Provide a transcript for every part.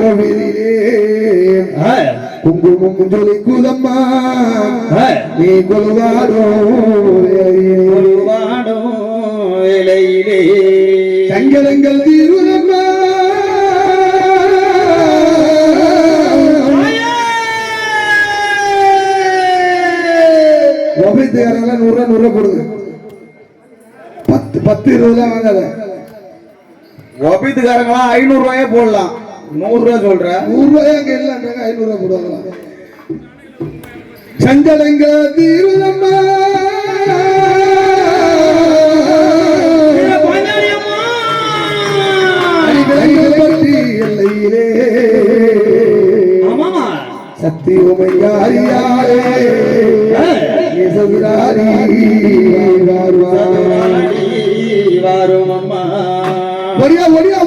கோவிலே குங்குமம் ஜொலிக்குதம்மா நீ கொள்வாடோ வாடும் இலையிலே. சங்கடங்கள் தீருதம்மா. கோபித்துக்காரங்களாம் நூறு ரூபா நூறு ரூபா கொடுங்க பத்து பத்து இருபது ரூபா வாங்காத ஒபித்துக்காரங்களா ஐநூறு ரூபாயே போடலாம். நூறு ரூபாய் சொல்ற நூறு ரூபாய் அங்க இல்லைன்றாங்க ஐநூறு ரூபாய் போடுவாங்களா? சங்கடங்கள் தீருதம்மா. பற்றி எல்லையிலே. சக்தி உமையாரியாரே வரும் ஒடியா ஒடியா.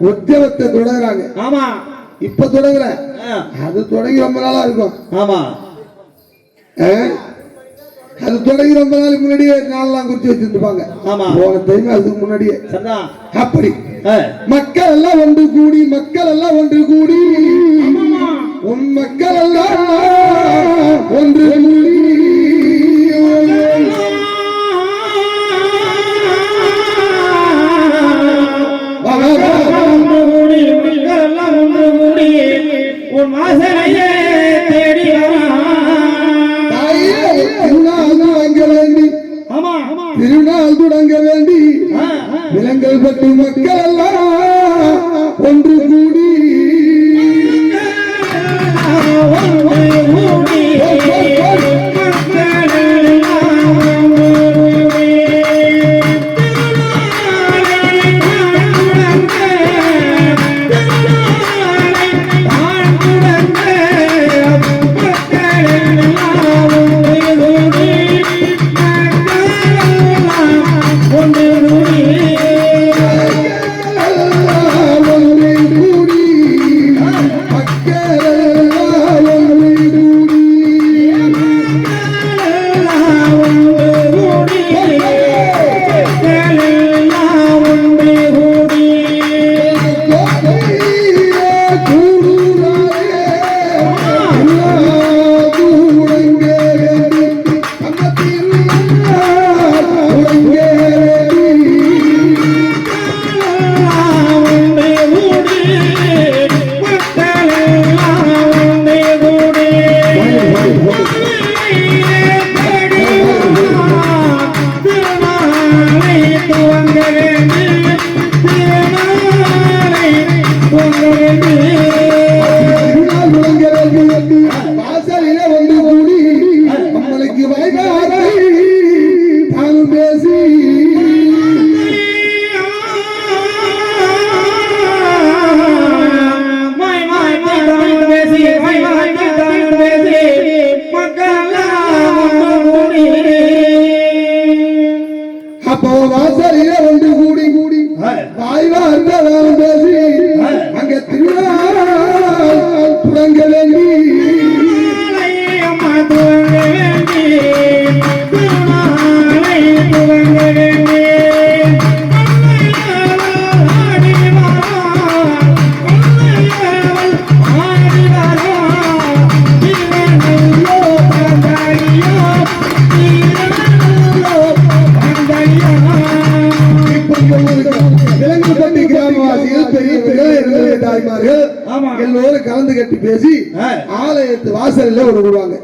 உற்சவத்தை தொடங்குறாங்க. ஆமா. இப்ப தொடங்குற. அது தொடங்கி ரொம்ப நாளா இருக்கும். ஆமா? அது தொடங்கி ரொம்ப நாளைக்கு முன்னாடியே நாளெல்லாம் குறிச்சு வச்சிருப்பாங்க ஆமா. போன டைம் அதுக்கு முன்னாடியே. அப்படி. மக்கள் எல்லாம் ஒன்று கூடி மக்கள் எல்லாம் ஒன்று கூடி. உன் மக்கள் எல்லாம் ஒன்று கூடி. உன் வாசனையே தேடி திருநாள் தொடங்க வேண்டி. விலங்கல் பட்டு மக்கள் எல்லாம் ஒன்று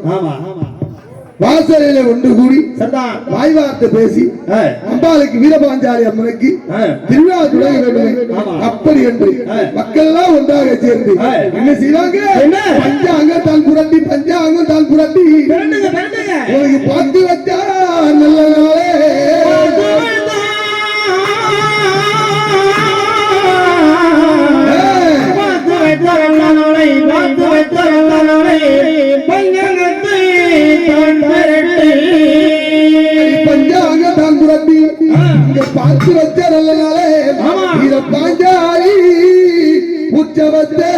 கூடுவாங்க ஆமா. வாசலில ஒன்று கூடி வாய் வார்த்தை பேசி அம்பாளுக்கு வீரபாஞ்சாலி அம்மனுக்கு. திருவிழா ஆமா. அப்படி என்று மக்கள் எல்லாம் ஒன்றாக சேர்ந்து. என்ன செய்வாங்க? பஞ்சாங்க தான் புரட்டி பஞ்சாங்க தான் புரட்டி. உனக்கு பார்த்து வச்சா நல்ல நாளே. வைத்த வெள்ளனோலை, பார்த்து வைத்த வெள்ளனோலை, பஞ்சங்கத்தை தான் திரட்டி. பஞ்சாங்க தான் புரட்டி இங்க பார்த்து வச்ச நல்ல நாளே ஆமா. இத பாஞ்சாலி உற்சவத்தே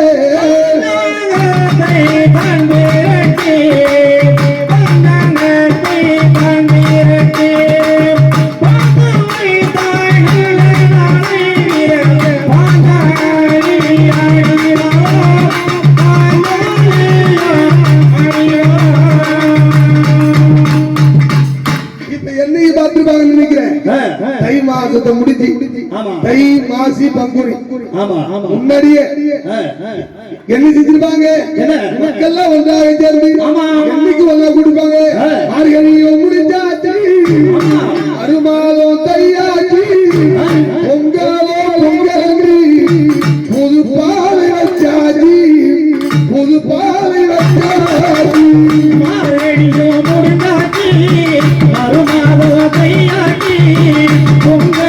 என்ன செஞ்சிருப்பாங்க? என்ன? மக்கள்லாம் ஒன்றாக சேர்ந்து. என்னைக்கு ஒன்றா கொடுப்பாங்க. மார்கழியும் முடிஞ்சாச்சு. ஆமா. அருமாதம் தையாச்சு. பொங்கலோ பொங்கலி புது பாலை வச்சாச்சு. புது பாலை வச்சாச்சு. மாரடியோ முடிந்தாச்சு, மறுமாதோ கையாட்டி, பொங்கலோ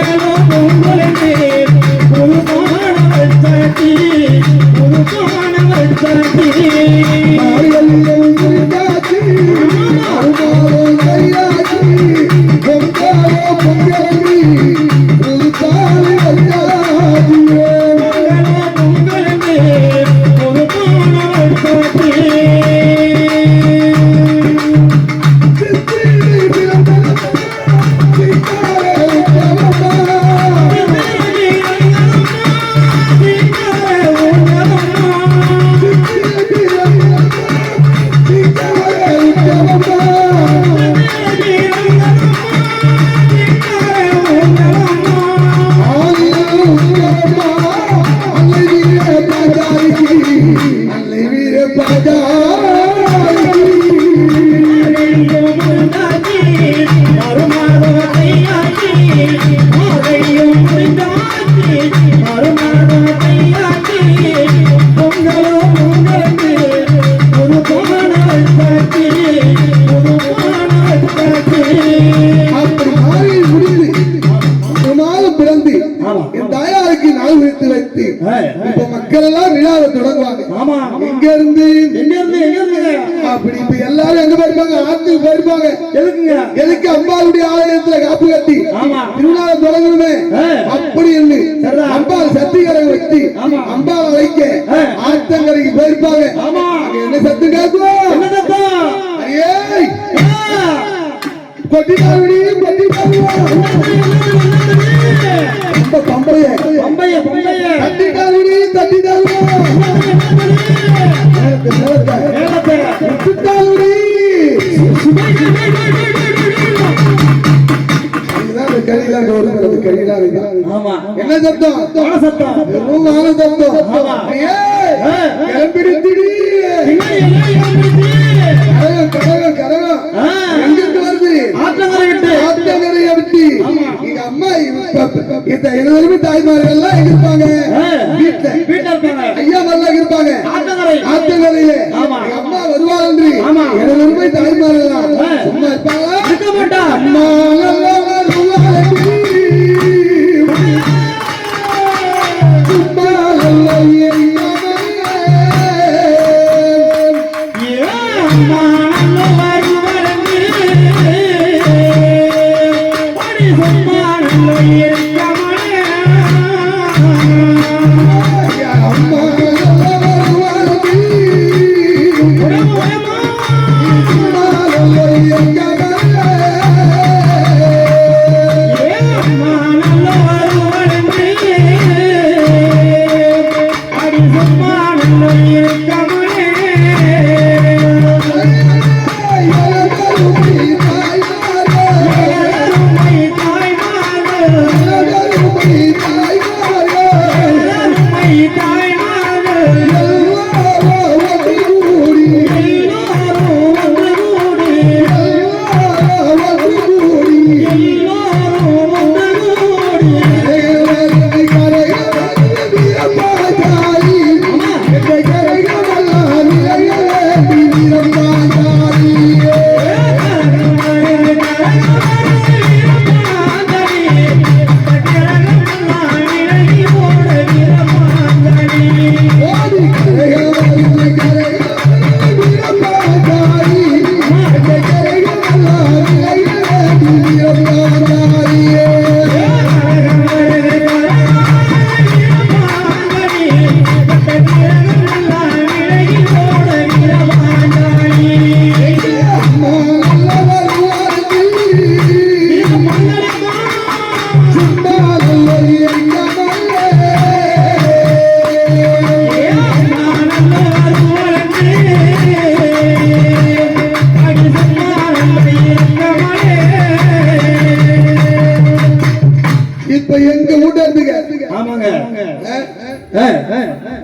காப்பு கட்டி. திருவிழாவை தொடங்கணுமே. அப்படி சரிதான். அம்பாள் சத்திகரை வச்சு. அம்பாளை ஆ. ஆத்தங்கரைக்கு போயிருப்பாங்க. என்ன சத்தம் கேட்கும் என்ன சத்தம்? என்ன சத்தம் சத்தம். வெறும் சத்தம். கரகம் கரகம். எங்கிட்டு வருது விட்டு. விட்டு எங்க அம்மா இந்த எழுநூறு தாய்மார்கள் எல்லாம் எங்க இருப்பாங்க ஆ, வீட்டுல வீட்டுல இருப்பாங்க. ஐயா எல்லாம் இருப்பாங்க. ஆத்தங்கரையில. எங்க அம்மா வருவாள் ஆமா. எழுநூறு தாய்மார்கள். சும்மா மாட்டா. அம்மா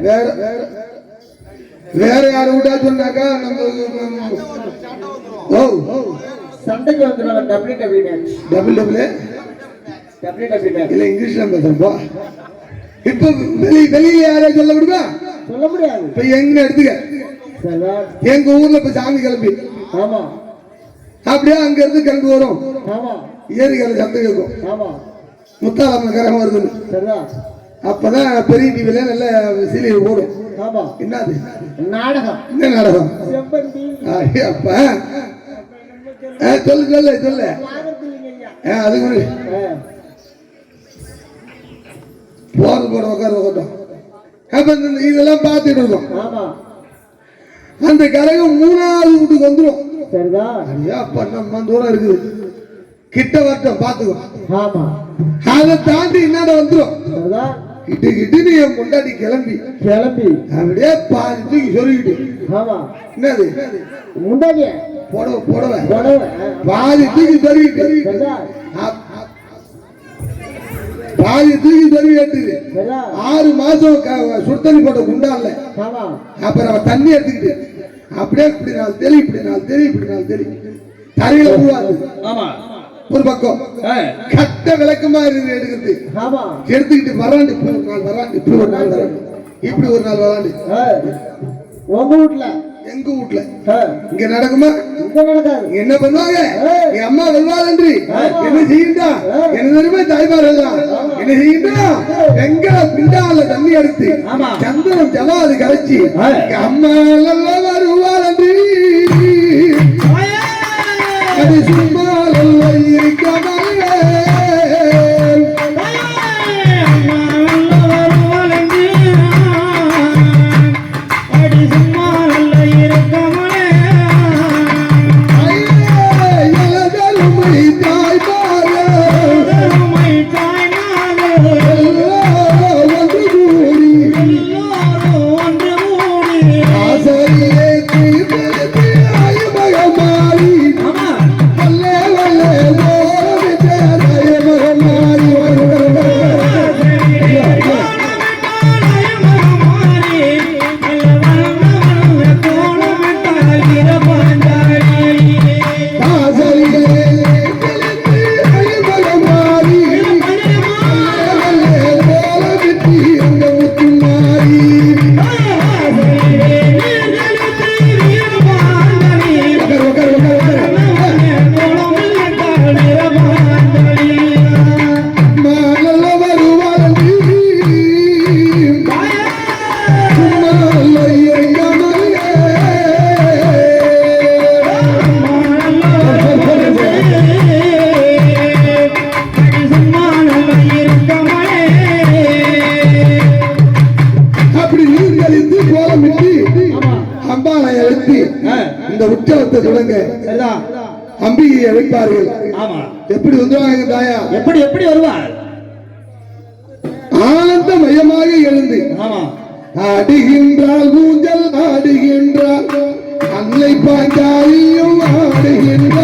வேற வேற யாரு விட்டா சொன்னாக்கா நம்ம ஓ. சண்டைக்கு வந்துடுவாங்க W W match double double W W match இல்ல இங்கிலீஷ்ல பேசுறப்போ இப்ப வெளி வெளியில யாரையும் சொல்ல விடுமா சொல்ல முடியாது. இப்ப எங்க எடுத்துக்க? எங்க ஊர்ல இப்ப சாமி கிளம்பி. ஆமா. அப்படியே அங்க இருந்து கிளம்பி வரும். ஆமா. ஏரிகளை சத்தம் கேட்கும் ஆமா. முத்தாளம்ம கரகம் வருது சரிதான் அப்பதான் பெரிய டிவில நல்ல சீரியல் ஓடும். ஆமா. என்னது? நாடகம். என்ன நாடகம்? அப்ப. சொல்லு சொல்லு சொல்லு. அது போறது போட உட்கார அப்ப இந்த இதெல்லாம் பார்த்துட்டு இருக்கோம். ஆமா. அந்த கரகம் மூணாவது வீட்டுக்கு வந்துடும் சரிதான் ஐயா பண்ண தூரம் இருக்குது. கிட்ட வரட்டும் பாத்துக்கோ ஆமா. அதை தாண்டி என்னடா வந்துடும் கிட்டு நீ என் முன்னாடி கிளம்பி. கிளம்பி. அப்படியே பாதி தூக்கி சொல்லிக்கிட்டு ஆமா. என்னது? முன்னாடியே புடவை புடவை. புடவை. பாதி தூக்கி சொல்லிக்கிட்டு பாதி தூக்கி சரிதான் ஆறு மாசம் க- சுத்தண்ணி போட்ட குண்டான்ல. ஆமா. அப்புறம் அவன் தண்ணி எடுத்துக்கிட்டு. அப்படியே இப்படி நாள் தெளி இப்படி நாள் தெளி இப்படி நாள் தெளி. தரையில போவாது ஆமா. ஒரு பக்கம். கட்ட விளக்கமா இருக்கு எடுக்கிறது. எடுத்துக்கிட்டு வராண்டு இப்படி ஒரு நாள் வராண்டு இப்படி ஒரு நாள் வராண்டு. இப்படி ஒரு நாள் வராண்டு. உங்க வீட்டுல எங்க வீட்டுல இங்க நடக்குமா? என்ன பண்ணுவாங்க? என் அம்மா வருவாளன்றி. என்ன செய்யுண்டா? என்ன தெரியுமா? தாய்மார் என்ன செய்யுண்டா? எங்க பிண்டால தண்ணி எடுத்து ஆமா. சந்தனம் ஜவாது கரைச்சி அம்மா எல்லாம் வருவாளன்றி ஆமா. எப்படி வந்துருவாங்க தாயா? எப்படி எப்படி வருவார்? ஆனந்த மயமாக எழுந்து. ஆமா. ஆடுகின்றாள் ஊஞ்சல் ஆடுகின்றாள் அன்னை பாஞ்சாலியும் ஆடுகின்றாள்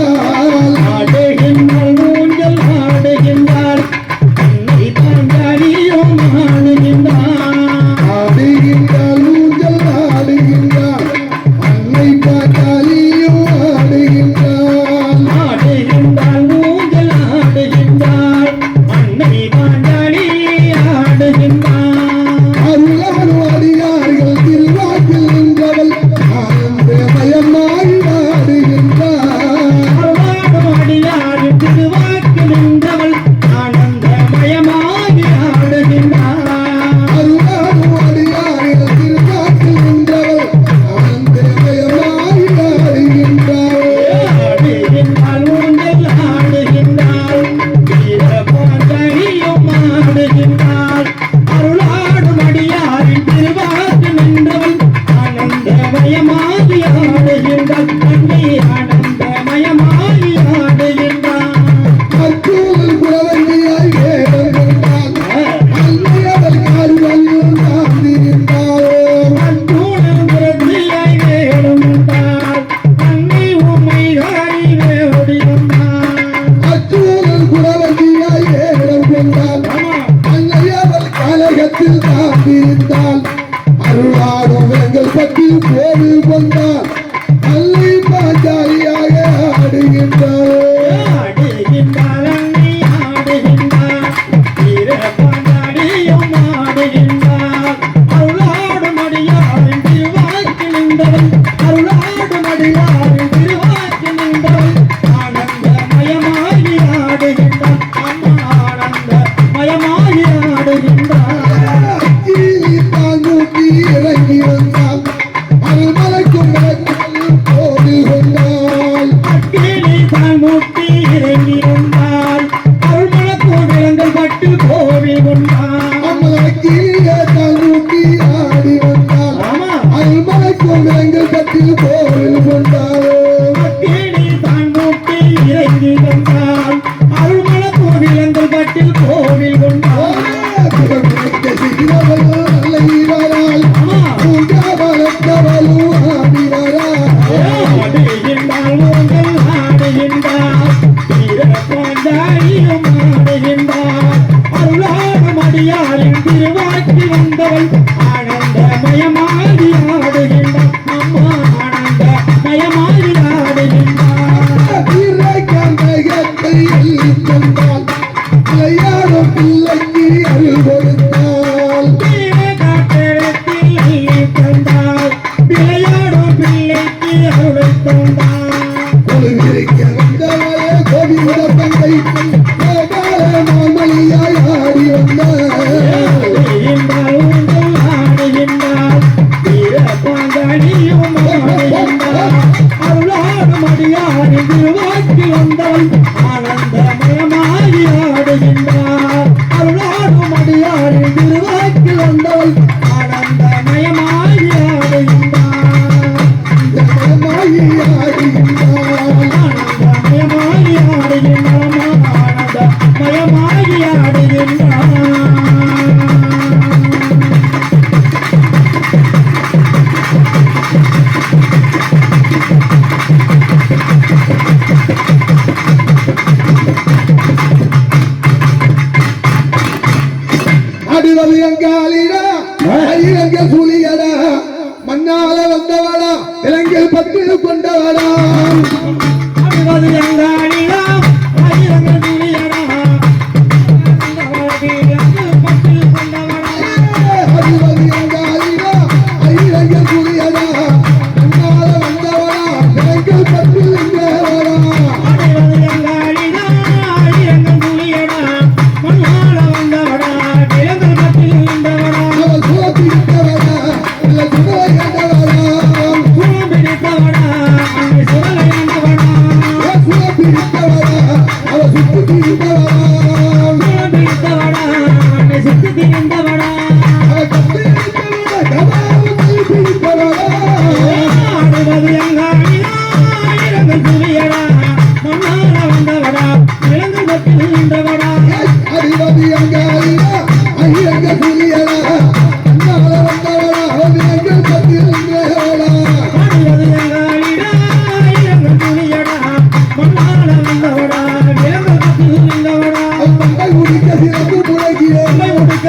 ஆடி ஆட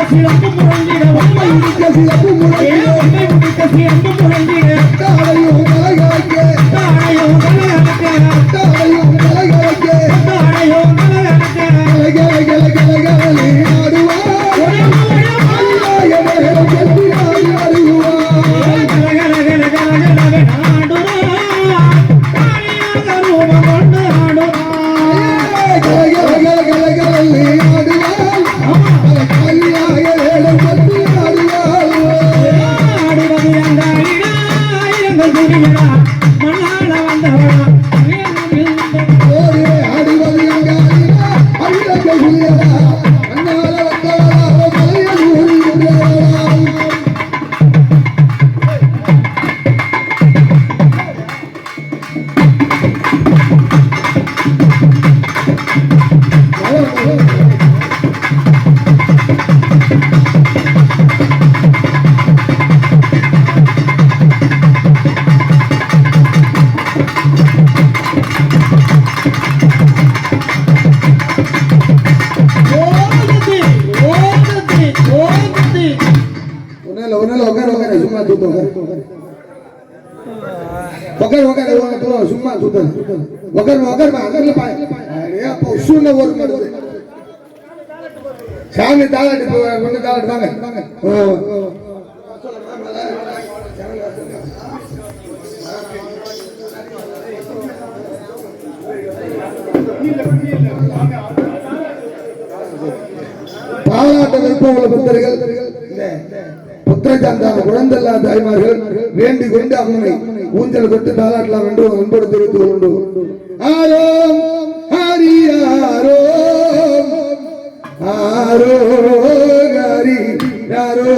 சிறப்பு முழங்கிட உண்மை உடிக்க சிறப்பு முழங்கிட உண்மை உடிக்க சிறப்பு முழங்கிட કોને થતો કે વગર વગર એવું પેલો સુમમાં થતો વગર વગર આગળ પાય અરે પશુને ઓર મળશે சாமி தாளாட்டு போவார் ஒன்று தாளாட்டு வாங்க பாலாட்ட விருப்ப உள்ள பக்தர்கள் புத்தம் தந்தான குழந்தைல்லா தாய்மார்கள் வேண்டிக் கொண்டு அம்மனை ஊஞ்சல் கொண்டு தாளாட்டலாம் என்று ஒரு அன்போடு தெரிவித்துக் கொண்டு. ஆரோம் ஹரி ஆரோ ஹரி ஆரோ